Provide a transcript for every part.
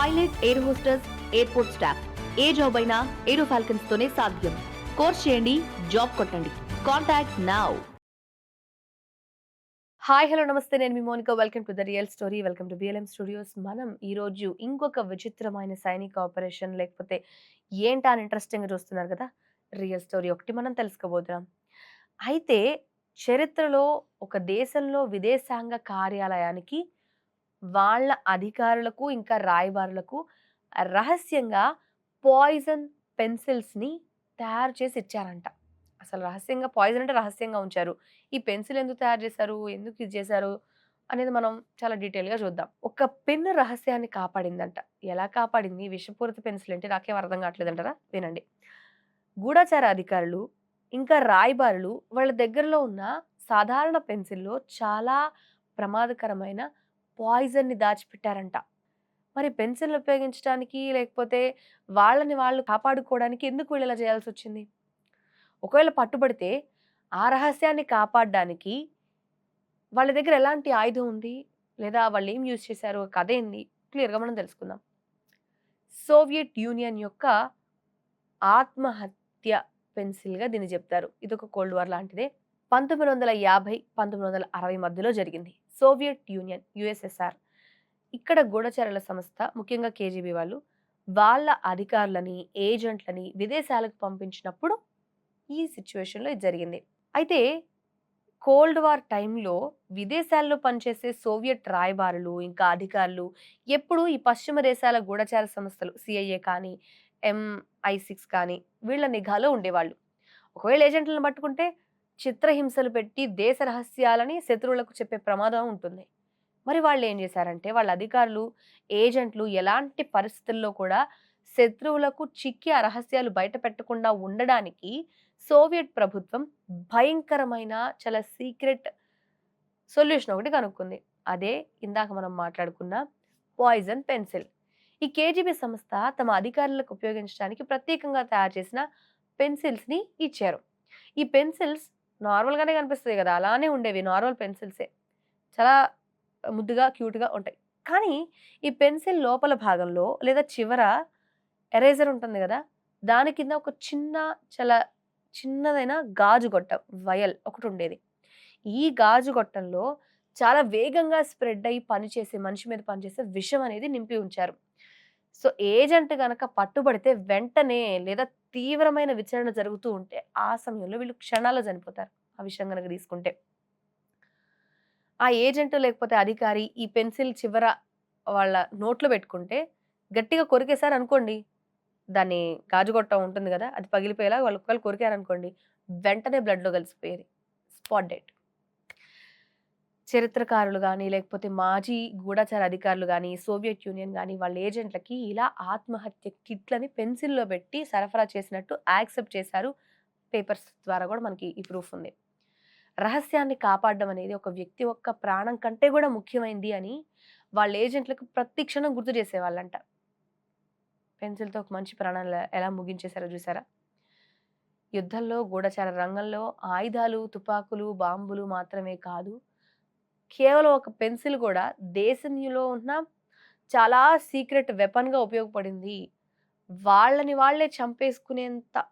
Pilot air hostess airport staff. ఏ job అయినా ఏరో falcons తోనే సాధ్యం. కోర్స్ చేయండి జాబ్ కొట్టండి. Contact now. హాయ్ హలో నమస్తే. నేను మీ Monica. Welcome to the real story. Welcome to B L M studios. మనం ఈరోజు ఇంకొక విచిత్రమైన సైనిక ఆపరేషన్ లేకపోతే ఏంటా అని ఇంట్రెస్టింగ్గా చూస్తున్నారు కదా? రియల్ స్టోరీ ఒకటి మనం తెలుసుకోబోతున్నాం. అయితే చరిత్రలో ఒక దేశంలో విదేశాంగ కార్యాలయానికి వాళ్ళ అధికారులకు ఇంకా రాయబారులకు రహస్యంగా పాయిజన్ పెన్సిల్స్ని తయారు చేసి ఇచ్చారంట. అసలు రహస్యంగా పాయిజన్ అంటే రహస్యంగా ఉంచారు. ఈ పెన్సిల్ ఎందుకు తయారు చేశారు? ఎందుకు ఇది చేశారు? అనేది మనం చాలా డీటెయిల్గా చూద్దాం. ఒక పెన్ రహస్యాన్ని కాపాడిందంట. ఎలా కాపాడింది? విషపూరిత పెన్సిల్ అంటే నాకేం అర్థం కావట్లేదంటారా? వినండి. గూఢచార అధికారులు ఇంకా రాయబారులు వాళ్ళ దగ్గరలో ఉన్న సాధారణ పెన్సిల్లో చాలా ప్రమాదకరమైన పాయిజన్ని దాచిపెట్టారంట. మరి పెన్సిల్ ఉపయోగించడానికి లేకపోతే వాళ్ళని వాళ్ళు కాపాడుకోవడానికి ఎందుకు వీళ్ళు ఇలా చేయాల్సి వచ్చింది ఒకవేళ పట్టుబడితే ఆ రహస్యాన్ని కాపాడడానికి వాళ్ళ దగ్గర ఎలాంటి ఆయుధం ఉంది? లేదా వాళ్ళు ఏం యూజ్ చేశారు? కథ ఏంది? క్లియర్గా మనం తెలుసుకుందాం. సోవియట్ యూనియన్ యొక్క ఆత్మహత్య పెన్సిల్గా దీన్ని చెప్తారు. ఇది ఒక కోల్డ్ వార్ లాంటిదే. పంతొమ్మిది వందల యాభై పంతొమ్మిది వందల అరవై మధ్యలో జరిగింది. Soviet Union U S S R. ఇక్కడ గూఢచారుల సంస్థ ముఖ్యంగా కేజీబీ వాళ్ళు వాళ్ళ అధికారులని ఏజెంట్లని విదేశాలకు పంపించినప్పుడు ఈ సిచ్యువేషన్లో ఇది జరిగింది. అయితే కోల్డ్ వార్ టైంలో విదేశాల్లో పనిచేసే సోవియట్ రాయబారులు ఇంకా అధికారులు ఎప్పుడు ఈ పశ్చిమ దేశాల గూఢచార సంస్థలు సిఐఏ కానీ ఎంఐ సిక్స్ కానీ వీళ్ళ నిఘాలో ఉండేవాళ్ళు. ఒకవేళ ఏజెంట్లను పట్టుకుంటే చిత్రహింసలు పెట్టి దేశ రహస్యాలని శత్రువులకు చెప్పే ప్రమాదం ఉంటుంది. మరి వాళ్ళు ఏం చేశారంటే వాళ్ళ అధికారులు ఏజెంట్లు ఎలాంటి పరిస్థితుల్లో కూడా శత్రువులకు చిక్కి ఆ రహస్యాలు బయట పెట్టకుండా ఉండడానికి సోవియట్ ప్రభుత్వం భయంకరమైన చాలా సీక్రెట్ సొల్యూషన్ ఒకటి కనుక్కుంది. అదే ఇందాక మనం మాట్లాడుకున్న పాయిజన్ పెన్సిల్. ఈ కేజీబీ సంస్థ తమ అధికారులకు ఉపయోగించడానికి ప్రత్యేకంగా తయారు చేసిన పెన్సిల్స్ని ఇచ్చారు. ఈ పెన్సిల్స్ నార్మల్గానే కనిపిస్తుంది కదా! అలానే ఉండేవి నార్మల్ పెన్సిల్సే. చాలా ముద్దుగా క్యూట్గా ఉంటాయి. కానీ ఈ పెన్సిల్ లోపల భాగంలో లేదా చివర ఎరేజర్ ఉంటుంది కదా! దాని కింద ఒక చిన్న చాలా చిన్నదైన గాజు గొట్టం వయల్ ఒకటి ఉండేది. ఈ గాజు గొట్టంలో చాలా వేగంగా స్ప్రెడ్ అయ్యి పనిచేసే మనిషి మీద పనిచేసే విషం అనేది నింపి ఉంచారు. సో ఏజెంట్ కనుక పట్టుబడితే వెంటనే లేదా తీవ్రమైన విచారణ జరుగుతూ ఉంటే ఆ సమయంలో వీళ్ళు క్షణాల్లో చనిపోతారు. ఆ విషయం కనుక తీసుకుంటే. ఆ ఏజెంట్ లేకపోతే అధికారి ఈ పెన్సిల్ చివర వాళ్ళ నోట్లో పెట్టుకుంటే గట్టిగా కొరికేశారు అనుకోండి. దాన్ని గాజుగొట్టం ఉంటుంది కదా అది పగిలిపోయేలా వాళ్ళు ఒకవేళ కొరికారనుకోండి వెంటనే బ్లడ్లో కలిసిపోయేది. Spot debt. చరిత్రకారులు కానీ లేకపోతే మాజీ గూఢచార అధికారులు కానీ సోవియట్ యూనియన్ కానీ వాళ్ళ ఏజెంట్లకి ఇలా ఆత్మహత్య కిట్లని పెన్సిల్లో పెట్టి సరఫరా చేసినట్టు యాక్సెప్ట్ చేశారు. పేపర్స్ ద్వారా కూడా మనకి ఈ ప్రూఫ్ ఉంది. రహస్యాన్ని కాపాడడం అనేది ఒక వ్యక్తి యొక్క ప్రాణం కంటే కూడా ముఖ్యమైంది అని వాళ్ళ ఏజెంట్లకు ప్రతి క్షణం గుర్తు చేసేవాళ్ళంట. పెన్సిల్తో ఒక మంచి ప్రాణాలు ఎలా ముగించేశారో చూసారా యుద్ధంలో గూఢచార రంగంలో ఆయుధాలు తుపాకులు బాంబులు మాత్రమే కాదు కేవలం ఒక పెన్సిల్ కూడా దేశంలో ఉన్న చాలా సీక్రెట్ వెపన్గా ఉపయోగపడింది. వాళ్ళని వాళ్ళే చంపేసుకునేంత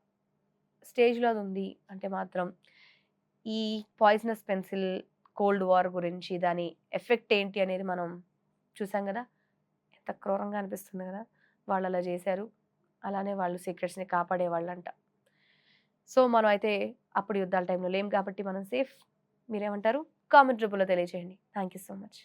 స్టేజ్లో అది ఉంది. అంటే మాత్రం ఈ పాయిజనస్ పెన్సిల్ కోల్డ్ వార్ గురించి దాని ఎఫెక్ట్ ఏంటి అనేది మనం చూసాం కదా? ఎంత క్రూరంగా అనిపిస్తుంది కదా? వాళ్ళు అలా చేశారు. అలానే వాళ్ళు సీక్రెట్స్ని కాపాడేవాళ్ళంట. సో మనం అయితే అప్పుడు యుద్ధాల టైంలో లేం కాబట్టి మనం సేఫ్. మీరేమంటారు? కామెంట్ రూపంలో తెలియజేయండి థ్యాంక్ యూ సో మచ్